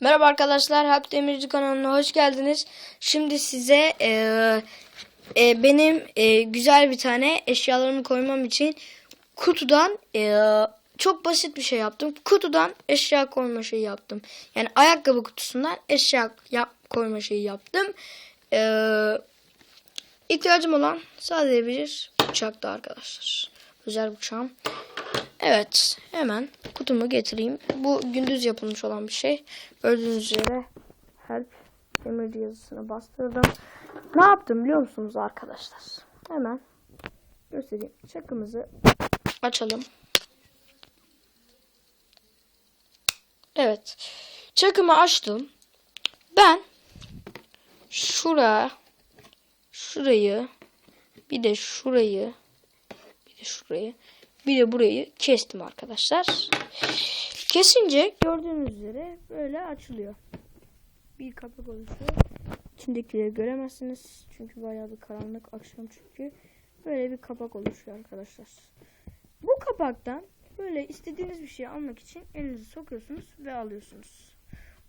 Merhaba arkadaşlar, Hap Demirci kanalına hoş geldiniz. Şimdi size e, e, benim e, güzel bir tane eşyalarımı koymam için kutudan e, çok basit bir şey yaptım. Kutudan eşya koyma şeyi yaptım. Yani ayakkabı kutusundan eşya yap, koyma şeyi yaptım. E, ihtiyacım olan sadece bir bıçaktı arkadaşlar. Özel bıçağım. Evet hemen kutumu getireyim. Bu gündüz yapılmış olan bir şey. Gördüğünüz üzere help demirci yazısını bastırdım. Ne yaptım biliyor musunuz arkadaşlar? Hemen göstereyim. Çakımızı açalım. Evet. Çakımı açtım. Ben şuraya şurayı bir de şurayı bir de şurayı bir de burayı kestim arkadaşlar. Kesince gördüğünüz üzere böyle açılıyor. Bir kapak oluşuyor. İçindekileri göremezsiniz. Çünkü bayağı bir karanlık akşam çünkü. Böyle bir kapak oluşuyor arkadaşlar. Bu kapaktan böyle istediğiniz bir şeyi almak için elinizi sokuyorsunuz ve alıyorsunuz.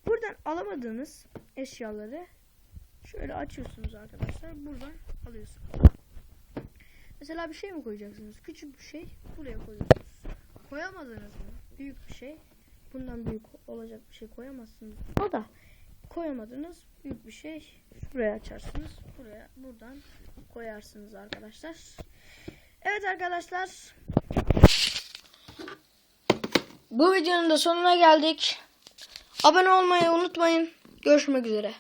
Buradan alamadığınız eşyaları şöyle açıyorsunuz arkadaşlar. Buradan alıyorsunuz. Mesela bir şey mi koyacaksınız? Küçük bir şey buraya koyuyorsunuz. Koyamadınız mı? Büyük bir şey. Bundan büyük olacak bir şey koyamazsınız. O da koyamadınız. Büyük bir şey. Şuraya açarsınız. Buraya buradan koyarsınız arkadaşlar. Evet arkadaşlar. Bu videonun da sonuna geldik. Abone olmayı unutmayın. Görüşmek üzere.